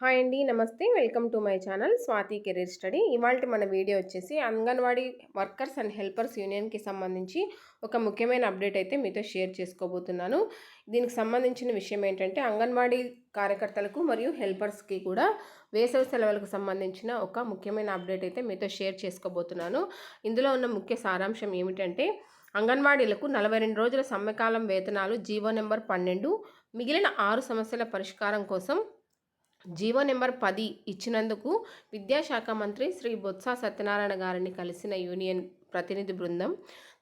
Hi అండి నమస్తే. Welcome to my channel Swathi career study. ఇవాళ మన వీడియో వచ్చేసి అంగన్వాడీ వర్కర్స్ అండ్ హెల్పర్స్ యూనియన్కి సంబంధించి ఒక ముఖ్యమైన అప్డేట్ అయితే మీతో షేర్ చేసుకోబోతున్నాను. దీనికి సంబంధించిన విషయం ఏంటంటే అంగన్వాడీ కార్యకర్తలకు మరియు హెల్పర్స్కి కూడా వేసవి సెలవులకు సంబంధించిన ఒక ముఖ్యమైన అప్డేట్ అయితే మీతో షేర్ చేసుకోబోతున్నాను. ఇందులో ఉన్న ముఖ్య సారాంశం ఏమిటంటే అంగన్వాడీలకు నలభై రెండు రోజుల సమ్మెకాలం వేతనాలు జీవో నెంబర్ పన్నెండు మిగిలిన ఆరు సమస్యల పరిష్కారం కోసం జీవో నెంబర్ పది ఇచ్చినందుకు విద్యాశాఖ మంత్రి శ్రీ బొత్స సత్యనారాయణ గారిని కలిసిన యూనియన్ ప్రతినిధి బృందం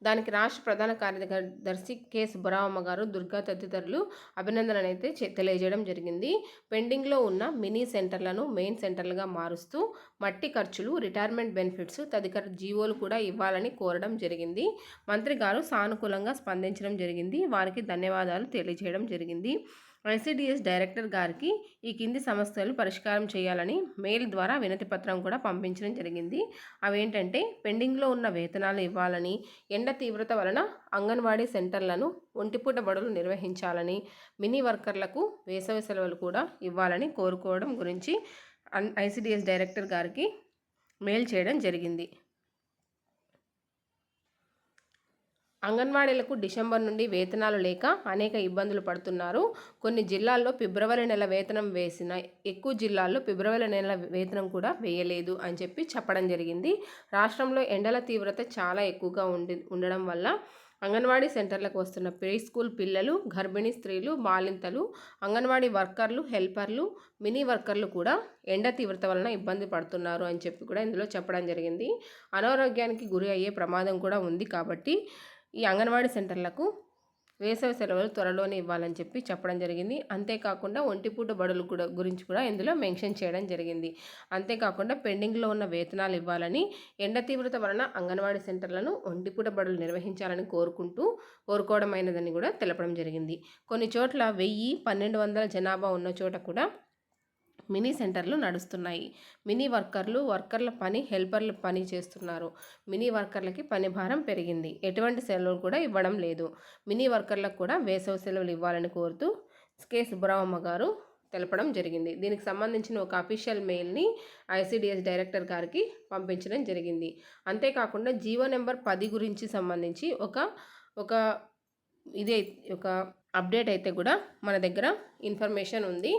దానికి రాష్ట్ర ప్రధాన కార్యదర్శి కె. సుబ్బరామమ్మ గారు దుర్గా తదితరులు అభినందనలు అయితే తెలియజేయడం జరిగింది. పెండింగ్లో ఉన్న మినీ సెంటర్లను మెయిన్ సెంటర్లుగా మారుస్తూ మట్టి ఖర్చులు రిటైర్మెంట్ బెనిఫిట్స్ తదితర జీవోలు కూడా ఇవ్వాలని కోరడం జరిగింది. మంత్రి గారు సానుకూలంగా స్పందించడం జరిగింది. వారికి ధన్యవాదాలు తెలియజేయడం జరిగింది. ఐసిడిఎస్ డైరెక్టర్ గారికి ఈ కింది సమస్యలు పరిష్కారం చేయాలని మెయిల్ ద్వారా వినతి పత్రం కూడా పంపించడం జరిగింది. అవేంటంటే పెండింగ్లో ఉన్న వేతనాలు ఇవ్వాలని ఎండ తీవ్రత వలన అంగన్వాడీ సెంటర్లను ఒంటిపూట బడులు నిర్వహించాలని మినీ వర్కర్లకు వేసవి సెలవులు కూడా ఇవ్వాలని కోరుకోవడం గురించి ఐసిడిఎస్ డైరెక్టర్ గారికి మెయిల్ చేయడం జరిగింది. అంగన్వాడీలకు డిసెంబర్ నుండి వేతనాలు లేక అనేక ఇబ్బందులు పడుతున్నారు. కొన్ని జిల్లాల్లో ఫిబ్రవరి నెల వేతనం వేసిన ఎక్కువ జిల్లాల్లో ఫిబ్రవరి నెల వేతనం కూడా వేయలేదు అని చెప్పి చెప్పడం జరిగింది. రాష్ట్రంలో ఎండల తీవ్రత చాలా ఎక్కువగా ఉండి ఉండడం వల్ల అంగన్వాడీ సెంటర్లకు వస్తున్న ప్రీ స్కూల్ పిల్లలు గర్భిణీ స్త్రీలు బాలింతలు అంగన్వాడీ వర్కర్లు హెల్పర్లు మినీ వర్కర్లు కూడా ఎండ తీవ్రత వలన ఇబ్బంది పడుతున్నారు అని చెప్పి కూడా ఇందులో చెప్పడం జరిగింది. అనారోగ్యానికి గురి అయ్యే ప్రమాదం కూడా ఉంది కాబట్టి ఈ అంగన్వాడీ సెంటర్లకు వేసవి సెలవులు త్వరలోనే ఇవ్వాలని చెప్పి చెప్పడం జరిగింది. అంతేకాకుండా ఒంటిపూట బడులు కూడా గురించి కూడా ఇందులో మెన్షన్ చేయడం జరిగింది. అంతేకాకుండా పెండింగ్లో ఉన్న వేతనాలు ఇవ్వాలని ఎండ తీవ్రత వలన అంగన్వాడీ సెంటర్లను ఒంటిపూట బడులు నిర్వహించాలని కోరుకుంటూ కోరుకోవడం అయినదని కూడా తెలపడం జరిగింది. కొన్ని చోట్ల వెయ్యి పన్నెండు వందల జనాభా ఉన్న చోట కూడా మినీ సెంటర్లు నడుస్తున్నాయి. మినీ వర్కర్లు వర్కర్ల పని హెల్పర్ల పని చేస్తున్నారు. మినీ వర్కర్లకి పని భారం పెరిగింది. ఎటువంటి సెలవులు కూడా ఇవ్వడం లేదు. మినీ వర్కర్లకు కూడా వేసవి సెలవులు ఇవ్వాలని కోరుతూ కె. సుబ్బరామమ్మ గారు తెలపడం జరిగింది. దీనికి సంబంధించిన ఒక అఫీషియల్ మెయిల్ని ఐసీడిఎస్ డైరెక్టర్ గారికి పంపించడం జరిగింది. అంతేకాకుండా జీవో నెంబర్ పది గురించి సంబంధించి ఒక ఒక ఇదే ఒక అప్డేట్ అయితే కూడా మన దగ్గర ఇన్ఫర్మేషన్ ఉంది.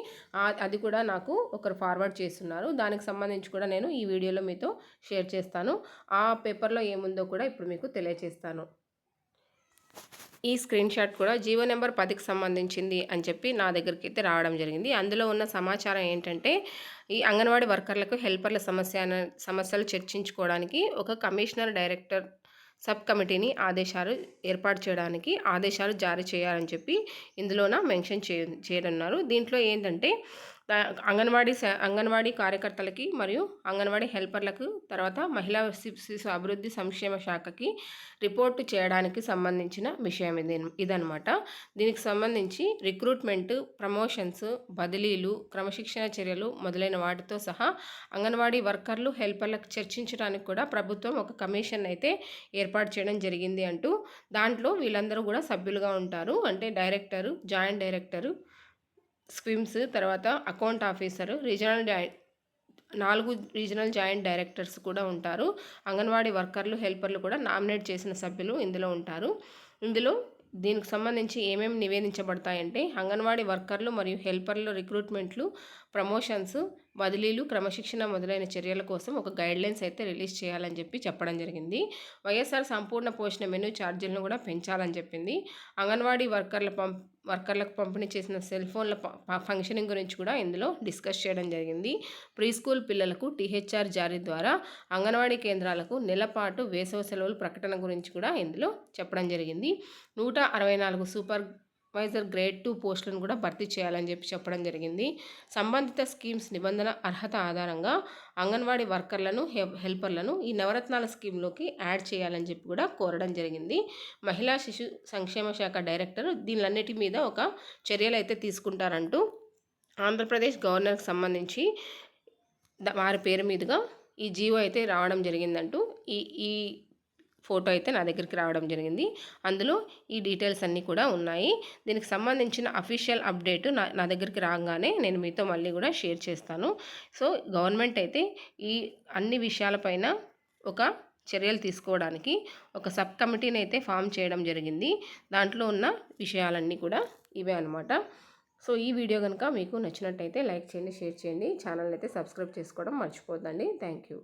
అది కూడా నాకు ఒకరు ఫార్వర్డ్ చేస్తున్నారు. దానికి సంబంధించి కూడా నేను ఈ వీడియోలో మీతో షేర్ చేస్తాను. ఆ పేపర్లో ఏముందో కూడా ఇప్పుడు మీకు తెలియజేస్తాను ఈ స్క్రీన్ షాట్ కూడా జీవో నెంబర్ పదికి సంబంధించింది అని చెప్పి నా దగ్గరికి అయితే రావడం జరిగింది. అందులో ఉన్న సమాచారం ఏంటంటే ఈ అంగన్వాడీ వర్కర్లకు హెల్పర్ల సమస్య సమస్యలు చర్చించుకోవడానికి ఒక కమిషనర్ డైరెక్టర్ సబ్ కమిటీని ఆదేశాలు ఏర్పాటు చేయడానికి ఆదేశాలు జారీ చేయాలని చెప్పి ఇందులోన మెన్షన్ చే చేయనున్నారు. దీంట్లో ఏంటంటే అంగన్వాడీ అంగన్వాడీ కార్యకర్తలకి మరియు అంగన్వాడీ హెల్పర్లకు తర్వాత మహిళా శిశు అభివృద్ధి సంక్షేమ శాఖకి రిపోర్టు చేయడానికి సంబంధించిన విషయం ఇది ఇదనమాట దీనికి సంబంధించి రిక్రూట్మెంట్ ప్రమోషన్స్ బదిలీలు క్రమశిక్షణ చర్యలు మొదలైన వాటితో సహా అంగన్వాడీ వర్కర్లు హెల్పర్లకు చర్చించడానికి కూడా ప్రభుత్వం ఒక కమిషన్ అయితే ఏర్పాటు చేయడం జరిగింది అంటూ దాంట్లో వీళ్ళందరూ కూడా సభ్యులుగా ఉంటారు. అంటే డైరెక్టరు జాయింట్ డైరెక్టరు స్క్విమ్స్ తర్వాత అకౌంట్ ఆఫీసరు రీజనల్ నాలుగు రీజనల్ జాయింట్ డైరెక్టర్స్ కూడా ఉంటారు. అంగన్వాడీ వర్కర్లు హెల్పర్లు కూడా నామినేట్ చేసిన సభ్యులు ఇందులో ఉంటారు. ఇందులో దీనికి సంబంధించి ఏమేమి నివేదించబడతాయంటే అంగన్వాడీ వర్కర్లు మరియు హెల్పర్లు రిక్రూట్మెంట్లు ప్రమోషన్స్ బదిలీలు క్రమశిక్షణ మొదలైన చర్యల కోసం ఒక గైడ్లైన్స్ అయితే రిలీజ్ చేయాలని చెప్పి చెప్పడం జరిగింది. వైఎస్ఆర్ సంపూర్ణ పోషణ మెనూ ఛార్జీలను కూడా పెంచాలని చెప్పింది. అంగన్వాడీ వర్కర్ల పంప్ వర్కర్లకు పంపిణీ చేసిన సెల్ ఫోన్ల ఫంక్షనింగ్ గురించి కూడా ఇందులో డిస్కస్ చేయడం జరిగింది. ప్రీ స్కూల్ పిల్లలకు టీహెచ్ఆర్ జారీ ద్వారా అంగన్వాడీ కేంద్రాలకు నెలపాటు వేసవి సెలవులు ప్రకటన గురించి కూడా ఇందులో చెప్పడం జరిగింది. నూట అరవై నాలుగు సూపర్ సూపర్వైజర్ గ్రేడ్ టూ పోస్టులను కూడా భర్తీ చేయాలని చెప్పి చెప్పడం జరిగింది. సంబంధిత స్కీమ్స్ నిబంధన అర్హత ఆధారంగా అంగన్వాడీ వర్కర్లను హెల్పర్లను ఈ నవరత్నాల స్కీమ్లోకి యాడ్ చేయాలని చెప్పి కూడా కోరడం జరిగింది. మహిళా శిశు సంక్షేమ శాఖ డైరెక్టర్ దీనిలన్నిటి మీద ఒక చర్యలు అయితే తీసుకుంటారంటూ ఆంధ్రప్రదేశ్ గవర్నర్కి సంబంధించి వారి పేరు మీదుగా ఈ జీవో అయితే రావడం జరిగిందంటూ ఈ ఈ ఫోటో అయితే నా దగ్గరికి రావడం జరిగింది. అందులో ఈ డీటెయిల్స్ అన్నీ కూడా ఉన్నాయి. దీనికి సంబంధించిన అఫీషియల్ అప్డేట్ నా నా దగ్గరికి రాగానే నేను మీతో మళ్ళీ కూడా షేర్ చేస్తాను. సో గవర్నమెంట్ అయితే ఈ అన్ని విషయాలపైన ఒక చర్యలు తీసుకోవడానికి ఒక సబ్ కమిటీని అయితే ఫామ్ చేయడం జరిగింది. దాంట్లో ఉన్న విషయాలన్నీ కూడా ఇవే అనమాట సో ఈ వీడియో కనుక మీకు నచ్చినట్టయితే లైక్ చేయండి షేర్ చేయండి. ఛానల్ అయితే సబ్స్క్రైబ్ చేసుకోవడం మర్చిపోద్దండి. Thank you.